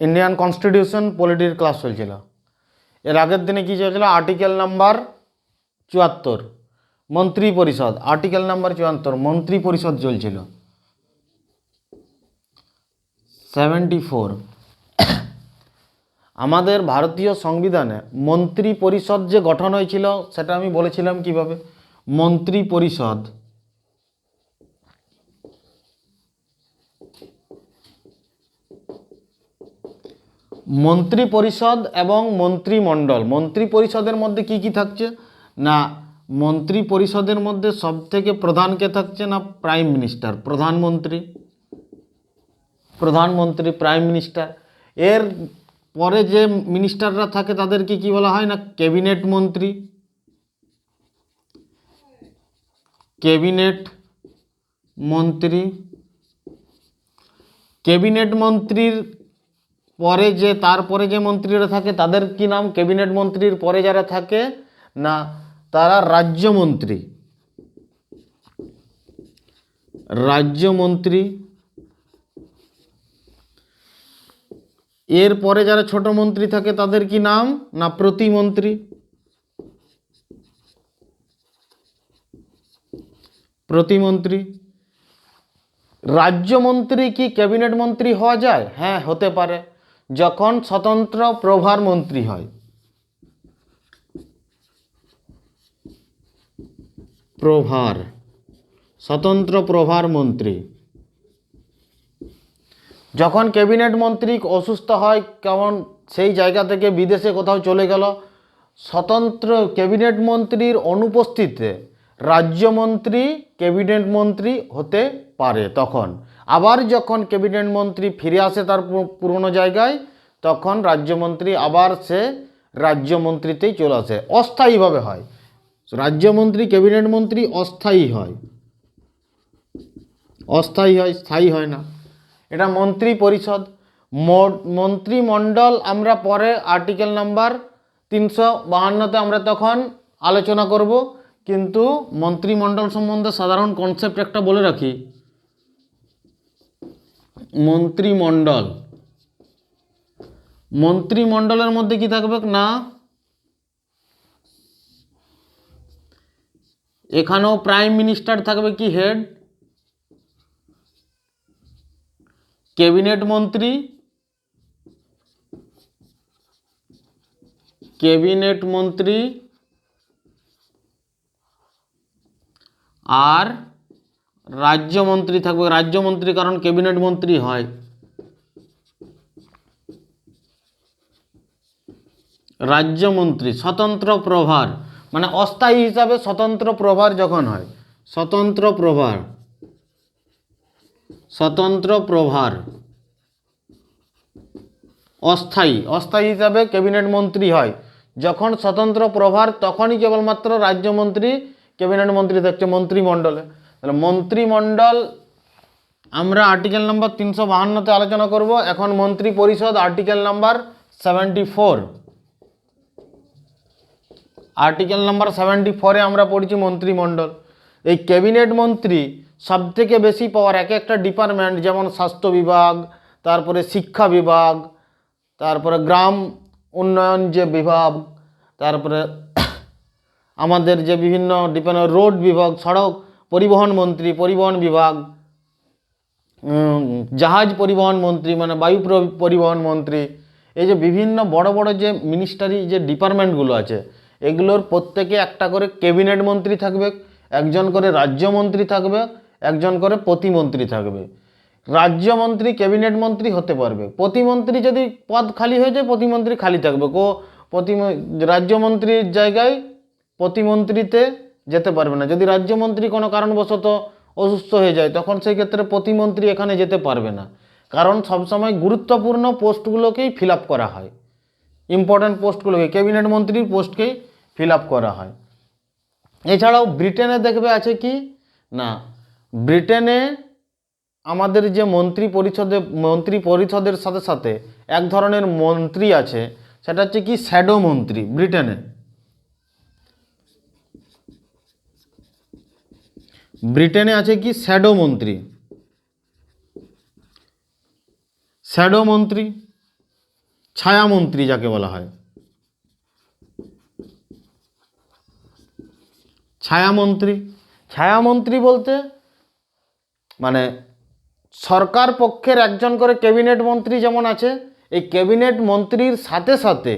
Indian constitution পলিটির class চলছিল এর আগের দিনে কী চলছিল আর্টিকেল নাম্বার চুয়াত্তর। মন্ত্রী পরিষদ। আর্টিকেল নাম্বার চুয়াত্তর। মন্ত্রী পরিষদ চলছিল। সেভেন্টি ফোর আমাদের ভারতীয় সংবিধানে মন্ত্রী পরিষদ যে গঠন হয়েছিল, সেটা আমি বলেছিলাম কীভাবে? মন্ত্রী পরিষদ। মন্ত্রী পরিষদ এবং মন্ত্রিমণ্ডল। মন্ত্রী পরিষদের মধ্যে কি কি থাকছে? না মন্ত্রী পরিষদের মধ্যে সবথেকে প্রধান কে থাকছে না? প্রাইম মিনিস্টার, প্রধানমন্ত্রী। প্রধানমন্ত্রী, প্রাইম মিনিস্টার। এর পরে যে মিনিস্টাররা থাকে তাদেরকে কি বলা হয় না? ক্যাবিনেট মন্ত্রী। ক্যাবিনেট মন্ত্রী। ক্যাবিনেট মন্ত্রীর পরে যে, তারপরে যে মন্ত্রীরা থাকে, তাদের কি নাম? ক্যাবিনেট মন্ত্রীর পরে যারা থাকে, না, তারা রাজ্যমন্ত্রী। রাজ্যমন্ত্রী। এর পরে যারা ছোট মন্ত্রী থাকে, তাদের কি নাম? না, প্রতিমন্ত্রী। প্রতিমন্ত্রী। রাজ্যমন্ত্রী কি ক্যাবিনেট মন্ত্রী হওয়া যায়? হ্যাঁ হতে পারে। যখন স্বতন্ত্র প্রভার মন্ত্রী হয়। প্রভার, স্বতন্ত্র প্রভার মন্ত্রী। যখন ক্যাবিনেট মন্ত্রী অসুস্থ হয়, কেমন সেই জায়গা থেকে বিদেশে কোথাও চলে গেল, স্বতন্ত্র ক্যাবিনেট মন্ত্রীর অনুপস্থিতিতে রাজ্যমন্ত্রী, ক্যাবিনেট মন্ত্রী হতে পারে তখন। আবার যখন ক্যাবিনেট মন্ত্রী ফিরে আসে তার পুরনো জায়গায়, তখন রাজ্যমন্ত্রী আবার সে রাজ্যমন্ত্রীতেই চলে আসে। অস্থায়ীভাবে হয়। রাজ্যমন্ত্রী, ক্যাবিনেট মন্ত্রী অস্থায়ী হয়। অস্থায়ী হয়, স্থায়ী হয় না। এটা মন্ত্রী পরিষদ। মন্ত্রিমণ্ডল আমরা পরে আর্টিকেল নাম্বার তিনশো বাহান্নতে আমরা তখন আলোচনা করব। কিন্তু মন্ত্রিমণ্ডল সম্বন্ধে সাধারণ কনসেপ্ট একটা বলে রাখি। মন্ত্রিমণ্ডল। মন্ত্রিমণ্ডলের মধ্যে কি থাকবে? না। এখানেও প্রাইম মিনিস্টার থাকবে কি? হেড। ক্যাবিনেট মন্ত্রী। ক্যাবিনেট মন্ত্রী। আর রাজ্যমন্ত্রী থাকবে। রাজ্যমন্ত্রী কারণ ক্যাবিনেট মন্ত্রী হয়। রাজ্যমন্ত্রী, স্বতন্ত্র প্রভার মানে অস্থায়ী হিসাবে স্বতন্ত্র প্রভার যখন হয়, স্বতন্ত্র প্রভার স্বতন্ত্র প্রভার, অস্থায়ী অস্থায়ী হিসাবে ক্যাবিনেট মন্ত্রী হয়। যখন স্বতন্ত্র প্রভার, তখনই কেবলমাত্র রাজ্যমন্ত্রী, ক্যাবিনেট মন্ত্রী থাকছে মন্ত্রিমণ্ডলে। তাহলে মন্ত্রিমণ্ডল, আমরা আর্টিকেল নাম্বার তিনশো বাহান্নতে আলোচনা করব। এখন মন্ত্রী পরিষদ article number seventy four article number seventy ফোরে আমরা পড়ছি মন্ত্রিমণ্ডল। এই ক্যাবিনেট মন্ত্রী সবথেকে বেশি পাওয়ার এক একটা ডিপার্টমেন্ট যেমন স্বাস্থ্য বিভাগ, তারপরে শিক্ষা বিভাগ, তারপরে গ্রাম উন্নয়ন যে বিভাগ, তারপরে আমাদের যে বিভিন্ন ডিপার্টমেন্ট রোড বিভাগ, সড়ক পরিবহন মন্ত্রী, পরিবহন বিভাগ জাহাজ পরিবহন মন্ত্রী মানে বায়ু প্র- পরিবহন মন্ত্রী, এই যে বিভিন্ন বড় বড় যে মিনিস্টারি যে ডিপার্টমেন্টগুলো আছে, এগুলোর প্রত্যেকে একটা করে ক্যাবিনেট মন্ত্রী থাকবে, একজন করে রাজ্যমন্ত্রী থাকবে, একজন করে প্রতিমন্ত্রী থাকবে। রাজ্যমন্ত্রী ক্যাবিনেট মন্ত্রী হতে পারবে। প্রতিমন্ত্রী যদি পদ খালি হয়ে যায়, প্রতিমন্ত্রী খালি থাকবে। কো প্রতি রাজ্যমন্ত্রীর জায়গায় প্রতিমন্ত্রীতে যেতে পারবে না। যদি রাজ্যমন্ত্রী কোনো কারণবশত অসুস্থ হয়ে যায়, তখন সেই ক্ষেত্রে প্রতিমন্ত্রী এখানে যেতে পারবে না। কারণ সবসময় গুরুত্বপূর্ণ পোস্টগুলোকেই ফিল করা হয়। ইম্পর্ট্যান্ট পোস্টগুলোকে ক্যাবিনেট মন্ত্রীর পোস্টকেই ফিল করা হয়। এছাড়াও ব্রিটেনে দেখবে আছে কি? না, ব্রিটেনে আমাদের যে মন্ত্রী পরিষদে, মন্ত্রী পরিষদের সাথে সাথে এক ধরনের মন্ত্রী আছে, সেটা হচ্ছে কি? শ্যাডো মন্ত্রী, ব্রিটেনে। ব্রিটেনে আছে কি? শ্যাডো মন্ত্রী। শ্যাডো মন্ত্রী ছায়ামন্ত্রী যাকে বলা হয়। ছায়ামন্ত্রী ছায়ামন্ত্রী বলতে মানে সরকার পক্ষের একজন করে ক্যাবিনেট মন্ত্রী যেমন আছে, এই ক্যাবিনেট মন্ত্রীর সাথে সাথে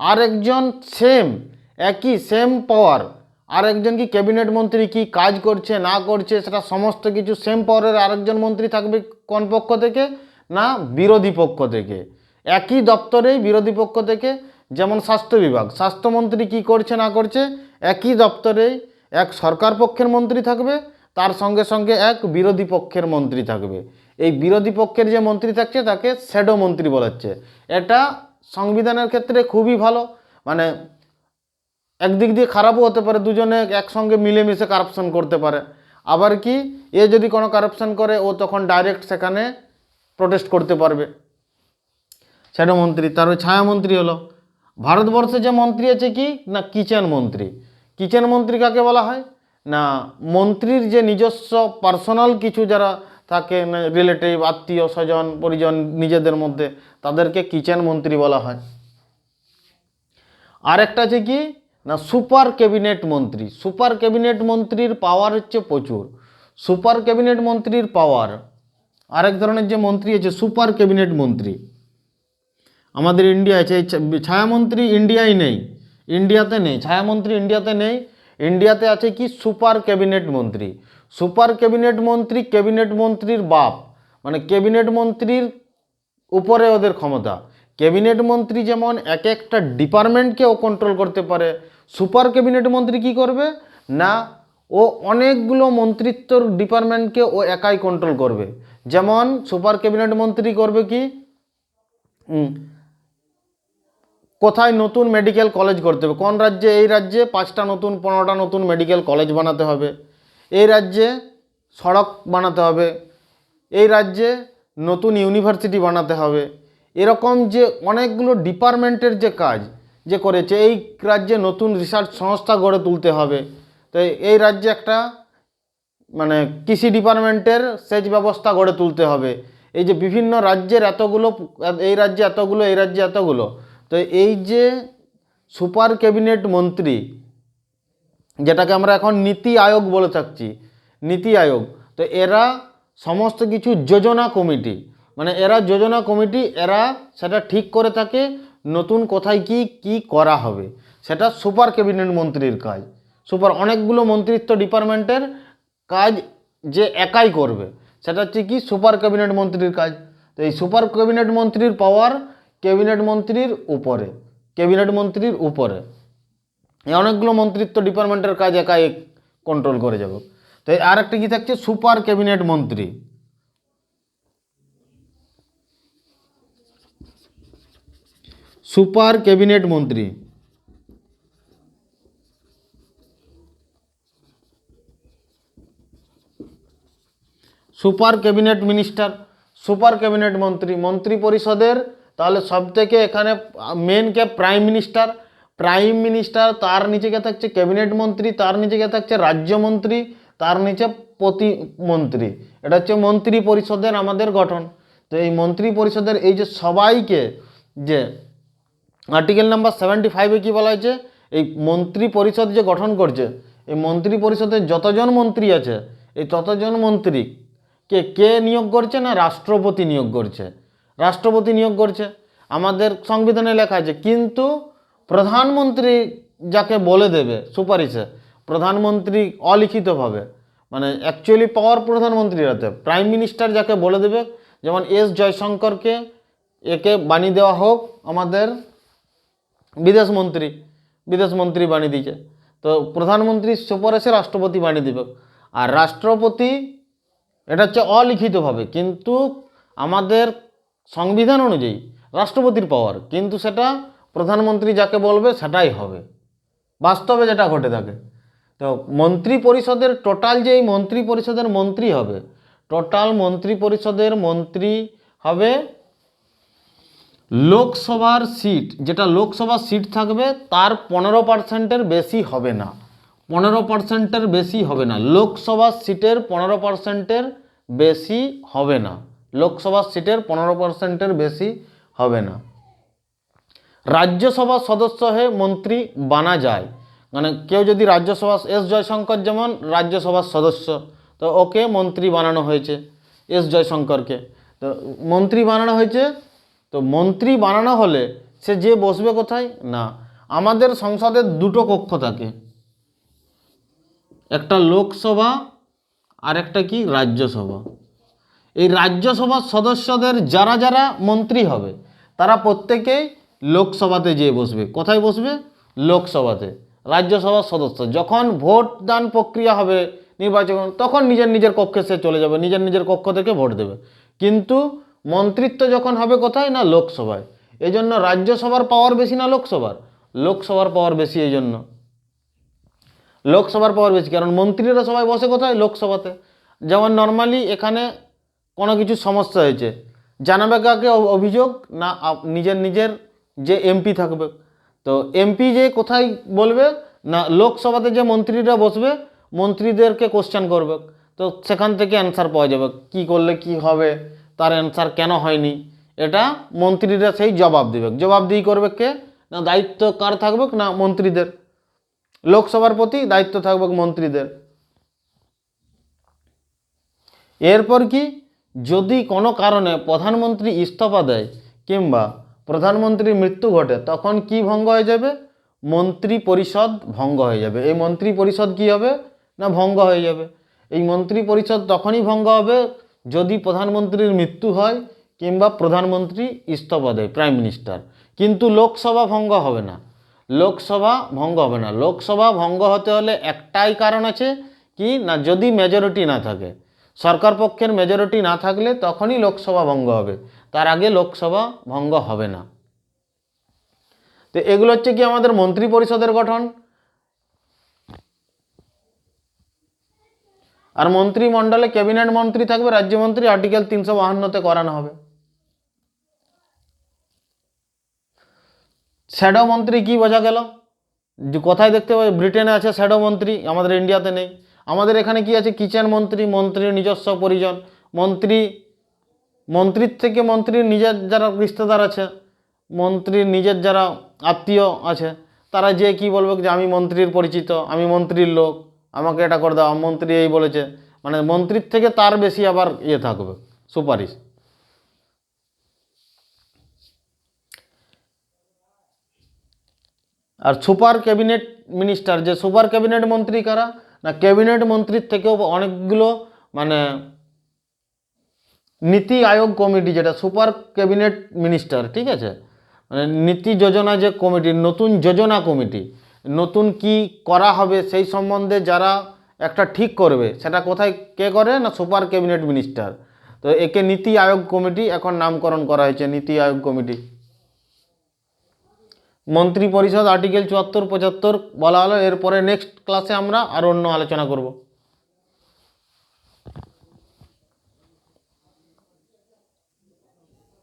আর একজন সেম, একই সেম পাওয়ার আর একজন কি ক্যাবিনেট মন্ত্রী কি কাজ করছে, না করছে, সেটা সমস্ত কিছু সেম পাওয়ারের আরেকজন মন্ত্রী থাকবে কোন পক্ষ থেকে? না, বিরোধী পক্ষ থেকে। একই দপ্তরেই বিরোধী পক্ষ থেকে, যেমন স্বাস্থ্য বিভাগ। স্বাস্থ্যমন্ত্রী কি করছে, না করছে, একই দপ্তরেই এক সরকার পক্ষের মন্ত্রী থাকবে, তার সঙ্গে সঙ্গে এক বিরোধী পক্ষের মন্ত্রী থাকবে। এই বিরোধী পক্ষের যে মন্ত্রী থাকছে, তাকে শ্যাডো মন্ত্রী বলাচ্ছে এটা সংবিধানের ক্ষেত্রে খুবই ভালো। মানে একদিক দিয়ে খারাপও হতে পারে, দুজনে একসঙ্গে মিলেমিশে কারাপশন করতে পারে। আবার কি, এ যদি কোনো কারাপশন করে, ও তখন ডাইরেক্ট সেখানে প্রোটেস্ট করতে পারবে। শ্যাডো মন্ত্রী তারপরে ছায়ামন্ত্রী হলো। ভারতবর্ষে যে মন্ত্রী আছে কি? না, কিচেন মন্ত্রী। কিচেন মন্ত্রী কাকে বলা হয়? না, মন্ত্রীর যে নিজস্ব পার্সোনাল কিছু যারা থাকে রিলেটিভ আত্মীয়, স্বজন, পরিজন, নিজেদের মধ্যে, তাদেরকে কিচেন মন্ত্রী বলা হয়। আরেকটা আছে কি? না, সুপার ক্যাবিনেট মন্ত্রী। সুপার ক্যাবিনেট মন্ত্রীর পাওয়ার হচ্ছে প্রচুর। সুপার ক্যাবিনেট মন্ত্রীর পাওয়ার আরেক ধরনের যে মন্ত্রী আছে, সুপার ক্যাবিনেট মন্ত্রী। আমাদের ইন্ডিয়া আছে ছায়ামন্ত্রী ইন্ডিয়ায় নেই। ইন্ডিয়াতে নেই, ছায়ামন্ত্রী ইন্ডিয়াতে নেই। ইন্ডিয়াতে আছে কি? সুপার ক্যাবিনেট মন্ত্রী। সুপার ক্যাবিনেট মন্ত্রী ক্যাবিনেট মন্ত্রীর বাপ মানে ক্যাবিনেট মন্ত্রীর উপরে ওদের ক্ষমতা। ক্যাবিনেট মন্ত্রী যেমন এক একটা ডিপার্টমেন্টকে ও কন্ট্রোল করতে পারে, সুপার ক্যাবিনেট মন্ত্রী কি করবে? না, ও অনেকগুলো মন্ত্রিত্বর ডিপার্টমেন্টকে ও একাই কন্ট্রোল করবে। যেমন সুপার ক্যাবিনেট মন্ত্রী করবে কি? কোথায় নতুন মেডিকেল কলেজ করতে হবে? কোন রাজ্যে? এই রাজ্যে পাঁচটা নতুন, পনেরোটা নতুন মেডিকেল কলেজ বানাতে হবে। এই রাজ্যে সড়ক বানাতে হবে। এই রাজ্যে নতুন ইউনিভার্সিটি বানাতে হবে। এরকম যে অনেকগুলো ডিপার্টমেন্টের যে কাজ যে করেছে, এই রাজ্যে নতুন রিসার্চ সংস্থা গড়ে তুলতে হবে। তো এই রাজ্যে একটা মানে কৃষি ডিপার্টমেন্টের সেচ ব্যবস্থা গড়ে তুলতে হবে। এই যে বিভিন্ন রাজ্যের এতগুলো, এই রাজ্যে এতগুলো, এই রাজ্যে এতগুলো। তো এই যে সুপার ক্যাবিনেট মন্ত্রী, যেটাকে আমরা এখন নীতি আয়োগ বলে থাকছি, নীতি আয়োগ, তো এরা সমস্ত কিছু যোজনা কমিটি মানে এরা যোজনা কমিটি, এরা সেটা ঠিক করে থাকে নতুন কোথায় কি কি করা হবে। সেটা সুপার ক্যাবিনেট মন্ত্রীর কাজ। সুপার অনেকগুলো মন্ত্রিত্ব ডিপার্টমেন্টের কাজ যে একাই করবে, সেটা হচ্ছে কি সুপার ক্যাবিনেট মন্ত্রীর কাজ। তো এই সুপার ক্যাবিনেট মন্ত্রীর পাওয়ার ক্যাবিনেট মন্ত্রীর উপরে, ক্যাবিনেট মন্ত্রীর উপরে। এই অনেকগুলো মন্ত্রিত্ব ডিপার্টমেন্টের কাজ একাই কন্ট্রোল করে যাবে। তো আর একটা কি থাকছে? সুপার ক্যাবিনেট মন্ত্রী। সুপার ক্যাবিনেট মন্ত্রী। Super cabinet minister, super cabinet মন্ত্রী মন্ত্রী পরিষদের, তাহলে সব থেকে এখানে মেন কে প্রাইম মিনিস্টার প্রাইম মিনিস্টার তার নিচে কে থাকছে ক্যাবিনেট মন্ত্রী, তার নিচে কে থাকছে রাজ্যমন্ত্রী তার নিচে প্রতিমন্ত্রী এটা হচ্ছে মন্ত্রী পরিষদের আমাদের গঠন। তো এই মন্ত্রী পরিষদের এই যে সবাইকে যে আর্টিকেল নাম্বার সেভেন্টি ফাইভে কী বলা হয়েছে? এই মন্ত্রী পরিষদ যে গঠন করছে, এই মন্ত্রী পরিষদের যতজন মন্ত্রী আছে, এই ততজন মন্ত্রী কে কে নিয়োগ করছে না রাষ্ট্রপতি নিয়োগ করছে? রাষ্ট্রপতি নিয়োগ করছে। আমাদের সংবিধানে লেখা আছে, কিন্তু প্রধানমন্ত্রী যাকে বলে দেবে, সুপারিশে প্রধানমন্ত্রী অলিখিতভাবে মানে অ্যাকচুয়ালি পাওয়ার প্রধানমন্ত্রীর হাতে প্রাইম মিনিস্টার যাকে বলে দেবে, যেমন এস জয়শঙ্করকে, একে বানিয়ে দেওয়া হোক আমাদের বিদেশ মন্ত্রী বিদেশ মন্ত্রী বানিয়ে দিয়েছে তো প্রধানমন্ত্রী সুপারিশে রাষ্ট্রপতি বানিয়ে দিবে। আর রাষ্ট্রপতি, এটা হচ্ছে অলিখিতভাবে, কিন্তু আমাদের সংবিধান অনুযায়ী রাষ্ট্রপতির পাওয়ার কিন্তু সেটা প্রধানমন্ত্রী যাকে বলবে সেটাই হবে। বাস্তবে যেটা ঘটে থাকে। তো মন্ত্রী পরিষদের টোটাল যে এই মন্ত্রী পরিষদের মন্ত্রী হবে টোটাল মন্ত্রী পরিষদের মন্ত্রী হবে লোকসভার সিট, যেটা লোকসভার সিট থাকবে, তার পনেরো পার্সেন্টের বেশি হবে না। পনেরো পার্সেন্টের বেশি হবে না। লোকসভার সিটের পনেরো পার্সেন্টের বেশি হবে না। লোকসভার সিটের পনেরো পার্সেন্টের বেশি হবে না। রাজ্যসভার সদস্য হয়ে মন্ত্রী বানা যায়। মানে কেউ যদি রাজ্যসভা, এস জয়শঙ্কর যেমন রাজ্যসভার সদস্য, তো ওকে মন্ত্রী বানানো হয়েছে, এস জয়শঙ্করকে। তো মন্ত্রী বানানো হয়েছে তো মন্ত্রী বানানো হলে সে যে বসবে কোথায়? না। আমাদের সংসদের দুটো কক্ষ থাকে। একটা লোকসভা আর একটা কি? রাজ্যসভা। এই রাজ্যসভার সদস্যদের যারা যারা মন্ত্রী হবে, তারা প্রত্যেকেই লোকসভাতে যেয়ে বসবে। কোথায় বসবে? লোকসভাতে। রাজ্যসভার সদস্য। যখন ভোট দান প্রক্রিয়া হবে, নির্বাচন, তখন নিজের নিজের কক্ষে সে চলে যাবে। নিজের নিজের কক্ষ থেকে ভোট দেবে। কিন্তু মন্ত্রিত্ব যখন হবে কোথায় না লোকসভায়? এই জন্য রাজ্যসভার পাওয়ার বেশি না লোকসভার? লোকসভার পাওয়ার বেশি এই জন্য লোকসভার পাওয়ার বেশি, কারণ মন্ত্রীরা সবাই বসে কোথায়? লোকসভাতে। যেমন নর্মালি এখানে কোনো কিছু সমস্যা হয়েছে। জানাবে কাকে অভিযোগ না নিজের নিজের যে এমপি থাকবে? তো এমপি যে কোথায় বলবে? না, লোকসভাতে যে মন্ত্রীরা বসবে, মন্ত্রীদেরকে কোশ্চেন করবে। তো সেখান থেকে অ্যান্সার পাওয়া যাবে। কি করলে কি হবে? তার অ্যান্সার কেন হয়নি? এটা মন্ত্রীরা সেই জবাব দেবে। জবাব দিয়ে করবে কে? না দায়িত্ব কার থাকবে না মন্ত্রীদের? লোকসভার প্রতি দায়িত্ব থাকবে মন্ত্রীদের। এরপর কি? যদি কোনো কারণে প্রধানমন্ত্রী ইস্তফা দেয় কিংবা প্রধানমন্ত্রীর মৃত্যু ঘটে, তখন কি ভঙ্গ হয়ে যাবে? মন্ত্রী পরিষদ ভঙ্গ হয়ে যাবে। এই মন্ত্রী পরিষদ কি হবে? না ভঙ্গ হয়ে যাবে। এই মন্ত্রী পরিষদ তখনই ভঙ্গ হবে যদি প্রধানমন্ত্রীর মৃত্যু হয় কিংবা প্রধানমন্ত্রী ইস্তফা দেয় প্রাইম মিনিস্টার কিন্তু লোকসভা ভঙ্গ হবে না। লোকসভা ভঙ্গ হবে না। লোকসভা ভঙ্গ হতে হলে একটাই কারণ আছে কি না, যদি মেজরিটি না থাকে। সরকার পক্ষের মেজরিটি না থাকলে তখনই লোকসভা ভঙ্গ হবে। তার আগে লোকসভা ভঙ্গ হবে না। তো এগুলো হচ্ছে কি আমাদের মন্ত্রী পরিষদের গঠন? আর মন্ত্রিমণ্ডলে ক্যাবিনেট মন্ত্রী থাকবে, রাজ্যমন্ত্রী আর্টিকেল তিনশো বাহান্নতে করানো হবে। শ্যাডো মন্ত্রী কি বোঝা গেল? যে কোথায় দেখতে পাই ব্রিটেনে আছে শ্যাডো মন্ত্রী, আমাদের ইন্ডিয়াতে নেই। আমাদের এখানে কি আছে? কিচেন মন্ত্রী, মন্ত্রীর নিজস্ব পরিজন। মন্ত্রী, মন্ত্রীর থেকে মন্ত্রীর নিজের যারা রিস্তেদার আছে, মন্ত্রীর নিজের যারা আত্মীয় আছে, তারা যে কি বলবে যে আমি মন্ত্রীর পরিচিত, আমি মন্ত্রীর লোক। আমাকে এটা করে দাও, মন্ত্রী এই বলেছে। মানে মন্ত্রীর থেকে তার বেশি আবার ইয়ে থাকবে, সুপারিশ। আর সুপার ক্যাবিনেট মিনিস্টার, যে সুপার ক্যাবিনেট মন্ত্রী কারা? না, ক্যাবিনেট মন্ত্রীর থেকেও অনেকগুলো মানে নীতি আয়োগ কমিটি, যেটা সুপার ক্যাবিনেট মিনিস্টার, ঠিক আছে? মানে নীতি যোজনা যে কমিটি, নতুন যোজনা কমিটি নতুন কি করা হবে সেই সম্বন্ধে যারা একটা ঠিক করবে, সেটা কোথায় কে করে না সুপার ক্যাবিনেট মিনিস্টার? তো একে নীতি আয়োগ কমিটি, এখন নামকরণ করা হয়েছে নীতি আয়োগ কমিটি। মন্ত্রী পরিষদ আর্টিকেল চুয়াত্তর পঁচাত্তর বলা হলো, এরপরে নেক্সট ক্লাসে আমরা আরও অন্য আলোচনা করব।